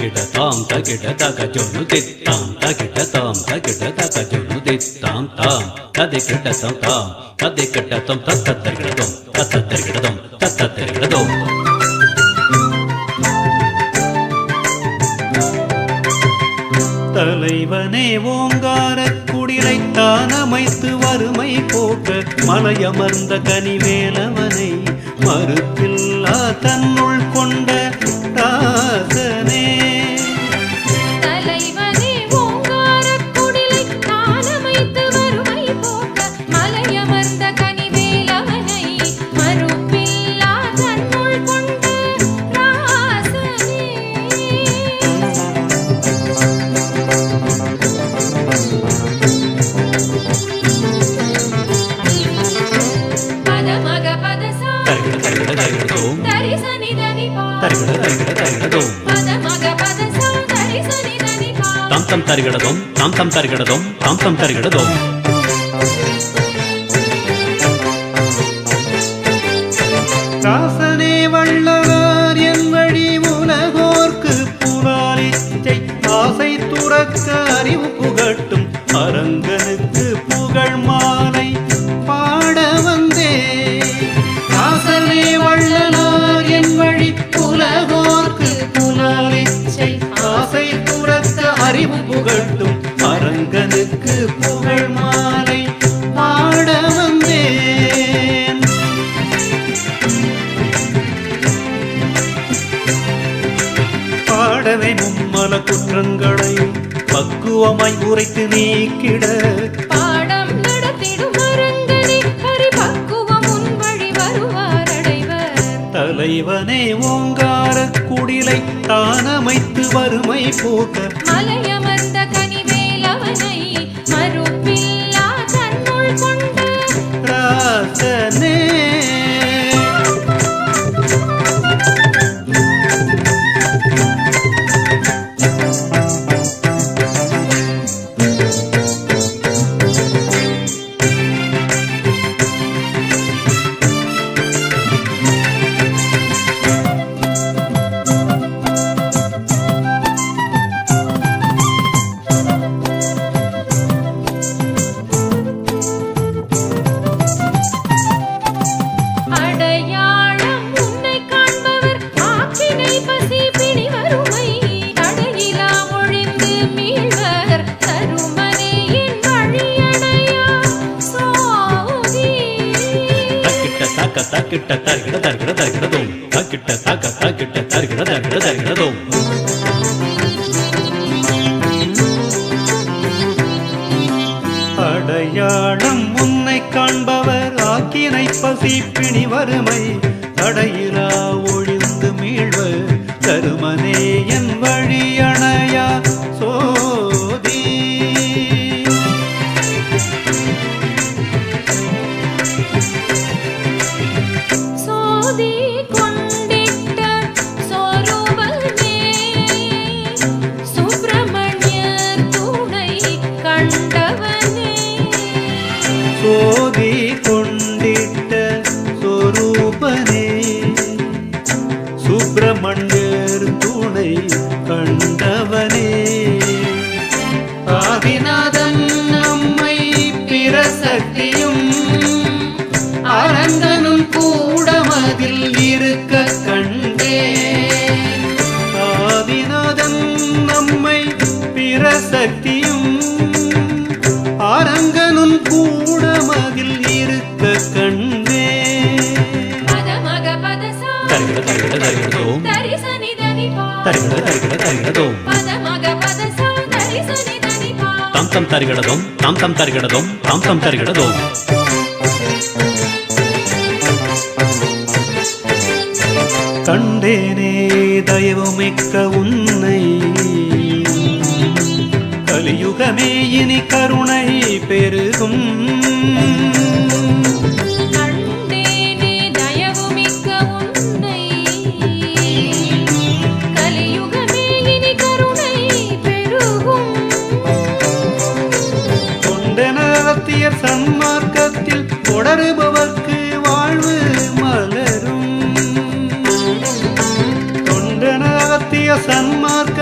తకిట తక జోను తిత్తాం తకిట తాం తకిట తక జోను తిత్తాం తాం తదికిట తం తాం తదికిట తం తత్త తిరగడదం తత్త తిరగడదం తత్త తిరగడదం தலைவனே ஓங்கார குடிலை தானமைத்து வறுமை போக்க மலையமர்ந்த கனிவேலவனை மறுப்பில்லா தன்னுள் கொண்ட தாம்சம் தருகிறதும் தாம்சம் தருகிறதும் தாம்சம் தருகிறதும். தாசனே வள்ள மும்மல குற்றங்களை பக்குவமாய் உரைத்து நீக்கிட. பாடம் நடத்திடும் தலைவனே ஓங்கார குடிலை தானமைத்து வறுமை போக்க. மலையமர்ந்த கனிவேலவனை மறுப்பில்லா தாக்கிட்ட தாக்கிட்ட தருகிட தருகிட தருகிடதும் தாக்கிட்ட தாக்க தாக்கிட்ட அடையாளம் உன்னை காண்பவர் ஆக்கினை பசி வறுமை. தடையிலா ஒழிந்து மீழ்வர் தருமனே என் துணை கண்டவனே. ஆதிநாதன் நம்மை பிரசக்தியும் அரங்கனும் கூடமதில் இருக்க கண்டே. ஆதிநாதன் நம்மை பிரசக்தியும் அரங்கனும் கூடமதில் தாம்சம் தருகிறதும் தாம்சம் தருகிறதும் தாம்சம் தருகிறதும். கண்டேனே தயவுமிக்க உன்னை. கலியுகமே இனி கருணை பெருகும். தொடருபவர்க்கு வாழ்வு மலரும். தொண்டனத்திய சன்மார்க்க